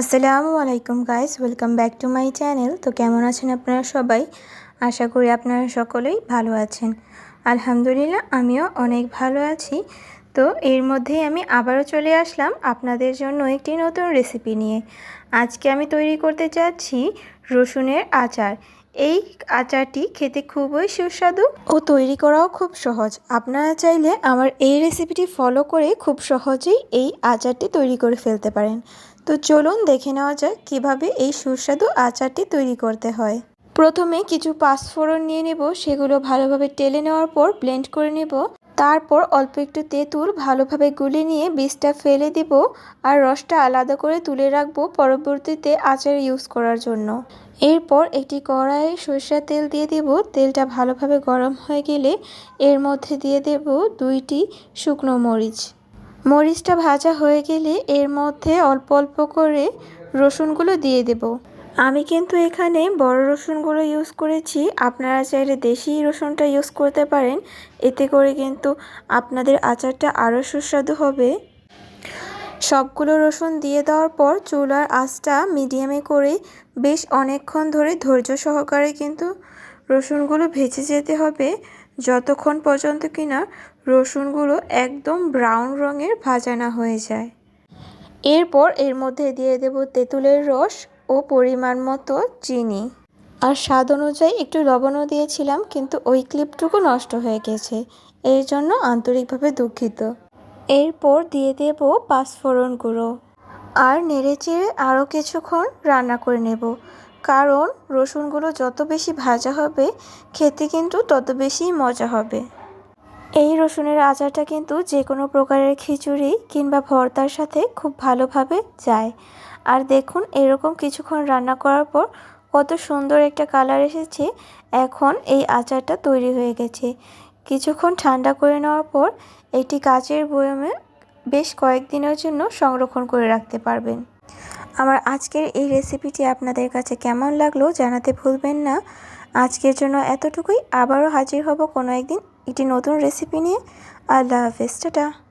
আসসালামু আলাইকুম guys welcome back to my channel তো কেমন আছেন আপনারা সবাই? আশা করি আপনারা সকলেই ভালো আছেন। আলহামদুলিল্লাহ, আমিও অনেক ভালো আছি। তো এর মধ্যেই আমি আবারও চলে আসলাম আপনাদের জন্য একটি নতুন রেসিপি নিয়ে। আজকে আমি তৈরি করতে চাচ্ছি রসুনের আচার। এই আচারটি খেতে খুবই সুস্বাদু ও তৈরি করাও খুব সহজ। আপনারা চাইলে আমার এই রেসিপিটি ফলো করে খুব সহজেই এই আচারটি তৈরি করে ফেলতে পারেন। তো চলুন দেখে নেওয়া যাক কীভাবে এই সুস্বাদু আচারটি তৈরি করতে হয়। প্রথমে কিছু পাঁচফোড়ন নিয়ে নেব, সেগুলো ভালোভাবে টেলে নেওয়ার পর ব্লেন্ড করে নেব। তারপর অল্প একটু তেঁতুল ভালোভাবে গুলে নিয়ে বীজটা ফেলে দেব আর রসটা আলাদা করে তুলে রাখব পরবর্তীতে আচার ইউজ করার জন্য। এরপর একটি কড়াইয়ে সরষের তেল দিয়ে দেব, তেলটা ভালোভাবে গরম হয়ে গেলে এর মধ্যে দিয়ে দেব দুইটি শুকনো মরিচ। মরিচটা ভাজা হয়ে গেলে এর মধ্যে অল্প অল্প করে রসুনগুলো দিয়ে দেব। আমি কিন্তু এখানে বড় রসুনগুলো ইউজ করেছি। আপনারা চাইলে দেশি রসুনটা ইউজ করতে পারেন। এতে করে কিন্তু আপনাদের আচারটা আরও সুস্বাদু হবে। সবগুলো রসুন দিয়ে দেওয়ার পর চুলার আঁচটা মিডিয়ামে করে বেশ অনেকক্ষণ ধরে ধৈর্য সহকারে কিন্তু রসুনগুলো ভেজে যেতে হবে। যতক্ষণ পর্যন্ত কিনা রসুনগুলো একদম ব্রাউন রঙের ভাজা না হয়ে যায়। এরপর এর মধ্যে দিয়ে দেব তেঁতুলের রস ও পরিমাণ মতো চিনি। আর স্বাদ অনুযায়ী একটু লবণও দিয়েছিলাম, কিন্তু ওই ক্লিপটুকু নষ্ট হয়ে গেছে। এর জন্য আন্তরিকভাবে দুঃখিত। এরপর দিয়ে দেব পাঁচফোড়ন গুঁড়ো। আর নেড়ে চেড়ে আরও কিছুক্ষণ রান্না করে নেব। কারণ রসুনগুলো যত বেশি ভাজা হবে, খেতে কিন্তু তত বেশি মজা হবে। এই রসুনের আচারটা কিন্তু যে কোনো প্রকারের খিচুড়ি কিংবা ভর্তার সাথে খুব ভালোভাবে যায়। আর দেখুন, এরকম কিছুক্ষণ রান্না করার পর কত সুন্দর একটা কালার এসেছে। এখন এই আচারটা তৈরি হয়ে গেছে। কিছুক্ষণ ঠান্ডা করে নেওয়ার পর এটি কাচের বয়মে বেশ কয়েকদিনের জন্য সংরক্ষণ করে রাখতে পারবেন। আমার আজকের এই রেসিপিটি আপনাদের কাছে কেমন লাগল জানাতে ভুলবেন না। আজকের জন্য এতটুকুই। আবারও হাজির হব কোনো একদিন। এটি নতুন রেসিপি নিয়ে। আল্লাহ হাফেজ। টাটা।